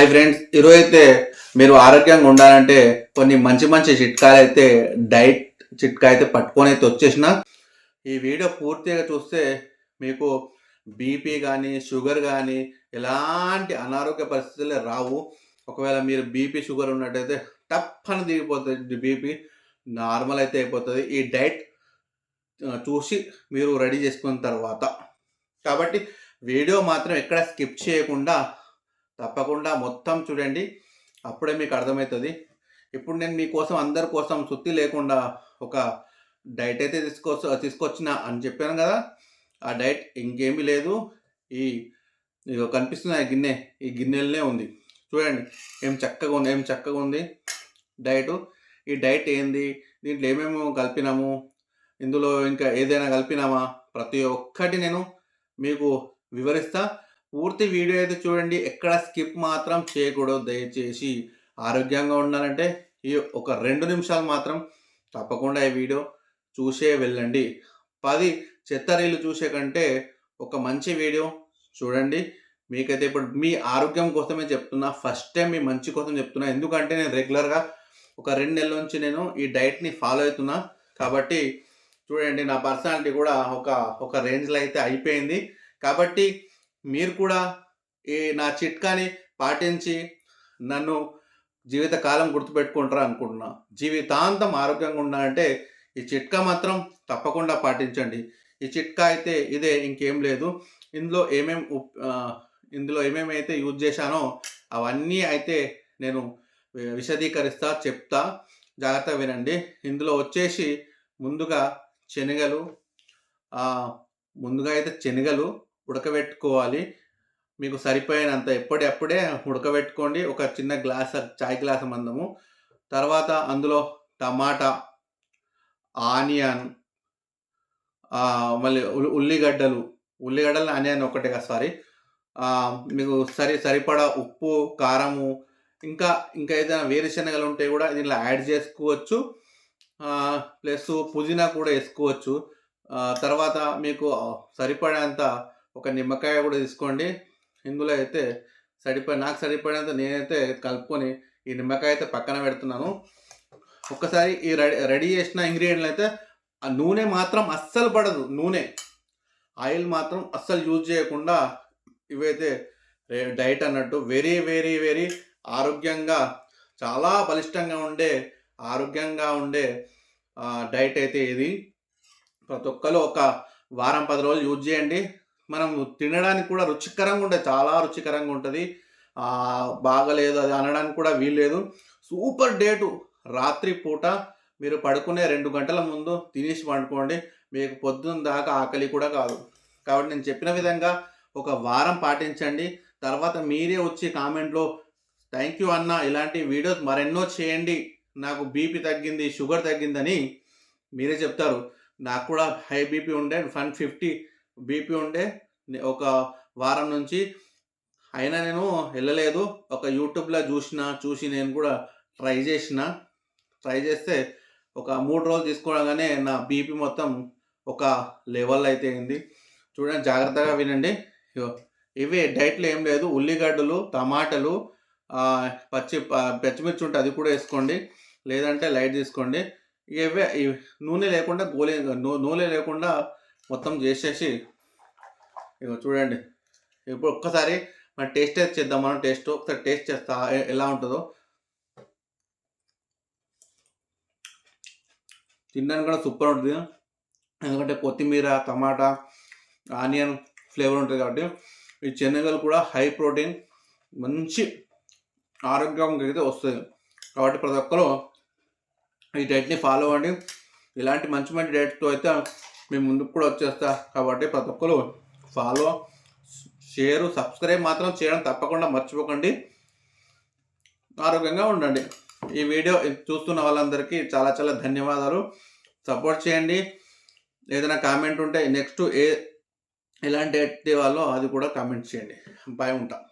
Hi friends ఈరోజు అయితే మీరు ఆరోగ్యంగా ఉండాలంటే కొన్ని మంచి మంచి చిట్కాలు అయితే డైట్ చిట్కా అయితే పట్టుకొని అయితే వచ్చేసిన. ఈ వీడియో పూర్తిగా చూస్తే మీకు బీపీ కానీ షుగర్ కానీ ఎలాంటి అనారోగ్య పరిస్థితులే రావు. ఒకవేళ మీరు బీపీ షుగర్ ఉన్నట్టయితే టప్ అని దిగిపోతుంది బీపీ నార్మల్ అయితే అయిపోతుంది. ఈ డైట్ చూసి మీరు రెడీ చేసుకున్న తర్వాత. కాబట్టి వీడియో మాత్రం ఎక్కడ స్కిప్ చేయకుండా తప్పకుండా మొత్తం చూడండి. అప్పుడే మీకు అర్థమవుతుంది ఇప్పుడు నేను మీకోసం అందరి కోసం సుత్తి లేకుండా ఒక డైట్ అయితే తీసుకొ తీసుకొచ్చిన అని చెప్పాను కదా. ఆ డైట్ ఇంకేమీ లేదు. ఈ కనిపిస్తుంది ఆ గిన్నె. ఈ గిన్నెలనే ఉంది. చూడండి. ఏం చక్కగా ఉంది ఏం చక్కగా ఉంది డైట్. ఈ డైట్ ఏంది? దీంట్లో ఏమేమి కలిపినాము? ఇందులో ఇంకా ఏదైనా కలిపినామా? ప్రతి ఒక్కటి నేను మీకు వివరిస్తా. పూర్తి వీడియో అయితే చూడండి. ఎక్కడ స్కిప్ మాత్రం చేయకూడదు. దయచేసి ఆరోగ్యంగా ఉండాలంటే ఈ ఒక రెండు నిమిషాలు మాత్రం తప్పకుండా ఈ వీడియో చూసే వెళ్ళండి. పది చెత్త రీలు చూసే కంటే ఒక మంచి వీడియో చూడండి. మీకైతే ఇప్పుడు మీ ఆరోగ్యం కోసమే చెప్తున్నా. ఫస్ట్ టైం మీ మంచి కోసం చెప్తున్నా. ఎందుకంటే నేను రెగ్యులర్గా ఒక రెండు నెలల నుంచి నేను ఈ డైట్ని ఫాలో అవుతున్నా. కాబట్టి చూడండి నా పర్సనాలిటీ కూడా ఒక ఒక రేంజ్లో అయితే అయిపోయింది. కాబట్టి మీరు కూడా ఈ నా చిట్కాని పాటించి నన్ను జీవితకాలం గుర్తుపెట్టుకుంటారా అనుకుంటున్నా. జీవితాంతం ఆరోగ్యంగా ఉండాలంటే ఈ చిట్కా మాత్రం తప్పకుండా పాటించండి. ఈ చిట్కా అయితే ఇదే ఇంకేం లేదు. ఇందులో ఏమేం ఇందులో ఏమేమి అయితే యూజ్ చేశానో అవన్నీ అయితే నేను విశదీకరిస్తా చెప్తా. జాగ్రత్తగా వినండి. ఇందులో వచ్చేసి ముందుగా శనగలు ముందుగా అయితే శనగలు ఉడకబెట్టుకోవాలి. మీకు సరిపోయినంత ఎప్పటికప్పుడే ఉడకబెట్టుకోండి. ఒక చిన్న గ్లాస్ చాయ్ గ్లాస్ మందము. తర్వాత అందులో టమాటా ఆనియన్ మళ్ళీ ఉల్లి- ఉల్లిగడ్డలు. ఉల్లిగడ్డలు ఆనియన్ ఒకటే కదా సారీ. మీకు సరి సరిపడా ఉప్పు కారము ఇంకా ఇంకా ఏదైనా వేరుశనగలు ఉంటే కూడా దీనిలో యాడ్ చేసుకోవచ్చు. ప్లస్ పుదీనా కూడా వేసుకోవచ్చు. తర్వాత మీకు సరిపడేంత ఒక నిమ్మకాయ కూడా తీసుకోండి. ఇందులో అయితే సరిపడి నాకు సరిపడేంత నేనైతే కలుపుకొని ఈ నిమ్మకాయ అయితే పక్కన పెడుతున్నాను. ఒక్కసారి ఈ రెడీ రెడీ చేసిన ఇంగ్రీడియంట్లు అయితే ఆ నూనె మాత్రం అస్సలు పడదు నూనె. ఆయిల్ మాత్రం అస్సలు యూజ్ చేయకుండా ఇవైతే డైట్ అన్నట్టు వెరీ వెరీ వెరీ ఆరోగ్యంగా చాలా బలిష్టంగా ఉండే ఆరోగ్యంగా ఉండే డైట్ అయితే ఇది. ప్రతి ఒక్కరు ఒక వారం పది రోజులు యూజ్ చేయండి. మనం తినడానికి కూడా రుచికరంగా ఉంటుంది చాలా రుచికరంగా ఉంటుంది. బాగలేదు అది అనడానికి కూడా వీల్లేదు. సూపర్ డేటు రాత్రి పూట మీరు పడుకునే రెండు గంటల ముందు తినేసి పండుకోండి. మీకు పొద్దున్న దాకా ఆకలి కూడా కాదు. కాబట్టి నేను చెప్పిన విధంగా ఒక వారం పాటించండి. తర్వాత మీరే వచ్చి కామెంట్లో థ్యాంక్ యూ అన్న ఇలాంటి వీడియోస్ మరెన్నో చేయండి. నాకు బీపీ తగ్గింది షుగర్ తగ్గిందని మీరే చెప్తారు. నాకు కూడా హై బీపీ ఉండే వన్ ఫిఫ్టీ బీపీ ఉండే. ఒక వారం నుంచి అయినా నేను వెళ్ళలేదు. ఒక యూట్యూబ్లో చూసిన చూసి నేను కూడా ట్రై చేసిన. ట్రై చేస్తే ఒక మూడు రోజులు తీసుకోవడంగానే నా బీపీ మొత్తం ఒక లెవెల్ అయితే అయింది. చూడండి జాగ్రత్తగా వినండి. ఇవి ఇవే డైట్లో ఏం లేదు. ఉల్లిగడ్డలు టమాటాలు పచ్చి పచ్చిమిర్చి ఉంటే అది కూడా వేసుకోండి. లేదంటే లైట్ తీసుకోండి. ఇవే నూనె లేకుండా గోలే నూనె లేకుండా మొత్తం చేసేసి ఇక చూడండి. ఇప్పుడు ఒక్కసారి మన టేస్ట్ అయితే చేద్దాం. మనం టేస్ట్ ఒకసారి టేస్ట్ చేస్తా. ఎలా ఉంటుందో. తినడానికి కూడా సూపర్ ఉంటుంది. ఎందుకంటే కొత్తిమీర టమాటా ఆనియన్ ఫ్లేవర్ ఉంటుంది కాబట్టి ఈ శనగలు కూడా హై ప్రోటీన్ మంచి ఆరోగ్యం అయితే వస్తుంది కాబట్టి ప్రతి ఒక్కరు ఈ డైట్ని ఫాలో అవ్వండి. ఇలాంటి మంచి మంచి డైట్తో అయితే మేము ముందుకు కూడా వచ్చేస్తా కాబట్టి ప్రతి ఒక్కరు ఫాలో షేరు సబ్స్క్రైబ్ మాత్రం చేయడం తప్పకుండా మర్చిపోకండి. ఆరోగ్యంగా ఉండండి. ఈ వీడియో చూస్తున్న వాళ్ళందరికీ చాలా చాలా ధన్యవాదాలు. సపోర్ట్ చేయండి. ఏదైనా కామెంట్ ఉంటే నెక్స్ట్ ఏ ఎలాంటి వాళ్ళో అది కూడా కామెంట్ చేయండి. బాయ్ ఉంటా.